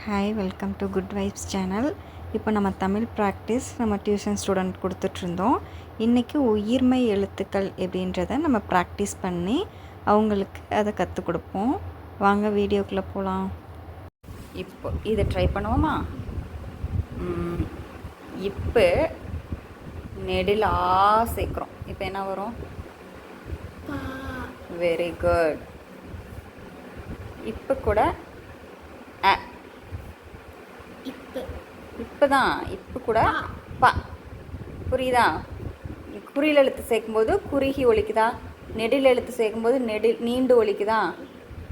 Hi welcome to good vibes channel இப்போ நம்ம Tamil practice நம்ம டியூஷன் ஸ்டூடெண்ட் கொடுத்துட்ருந்தோம் இன்றைக்கி உயிர்மை எழுத்துக்கள் எப்படின்றத நம்ம ப்ராக்டிஸ் பண்ணி அவங்களுக்கு அதை கற்றுக் கொடுப்போம். வாங்க வீடியோக்குள்ளே போகலாம் இப்போ இதை ட்ரை பண்ணுவோமா? ம், இப்போ நெடில் ஆ சேர்க்குறோம். இப்போ என்ன வரும்? வெரி குட் இப்போ கூட அ இப்பு இப்போ தான் இப்போ கூட ப புரியுதா? குறியில் எழுத்து சேர்க்கும்போது குறுகி ஒலிக்குதா? நெடில் எழுத்து சேர்க்கும்போது நெடில் நீண்டு ஒலிக்குதா?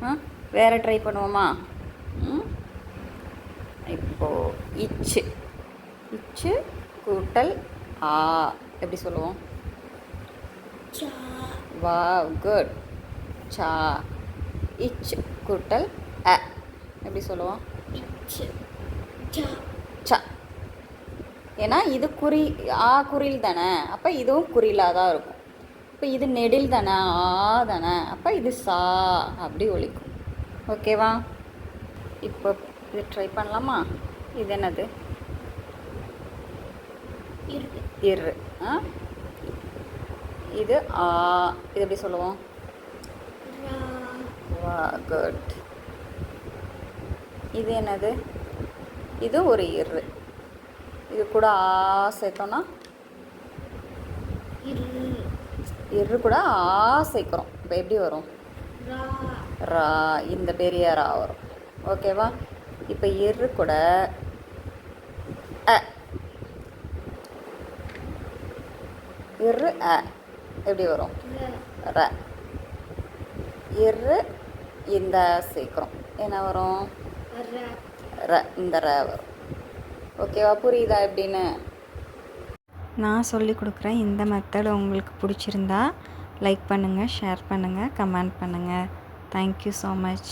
ஆ? வேற ட்ரை பண்ணுவோமா? ம்? இப்போ இச்சு. இச்சு கூட்டல் ஆ. எப்படி சொல்லுவோம்? வா குட். சா. இச் கூட்டல் அ. எப்படி சொல்லுவோம்? சா. ச. ஏன்னா இது குறி ஆ குறில் தானே அப்போ இதுவும் குறிலாக தான் இருக்கும். இப்போ இது நெடில் தானே ஆ தானே அப்போ இது சா அப்படி ஒலிக்கும். ஓகேவா? இப்போ இது ட்ரை பண்ணலாமா? இது என்னது? இரு. ஆ? இது ஆ. இது எப்படி சொல்லுவோம்? வா குட். இது என்னது? இது ஒரு இரு. இது கூட ஆ சேர்த்தோன்னா இரு. கூட ஆ சேர்க்குறோம். இப்போ எப்படி வரும்? ரா. இந்த பெரிய ரா வரும். ஓகேவா இப்போ இரு கூட அ. இரு அ. எப்படி வரும்? ர. இரு இந்த சேர்க்குறோம். என்ன வரும்? ர. இந்த ர வரும். ஓகேவா? புரியுதா எப்படின்னு? நான் சொல்லி கொடுக்குறேன். இந்த மெத்தட் உங்களுக்கு பிடிச்சிருந்தா லைக் பண்ணுங்கள் ஷேர் பண்ணுங்கள் கமெண்ட் பண்ணுங்கள் தேங்க்யூ ஸோ மச்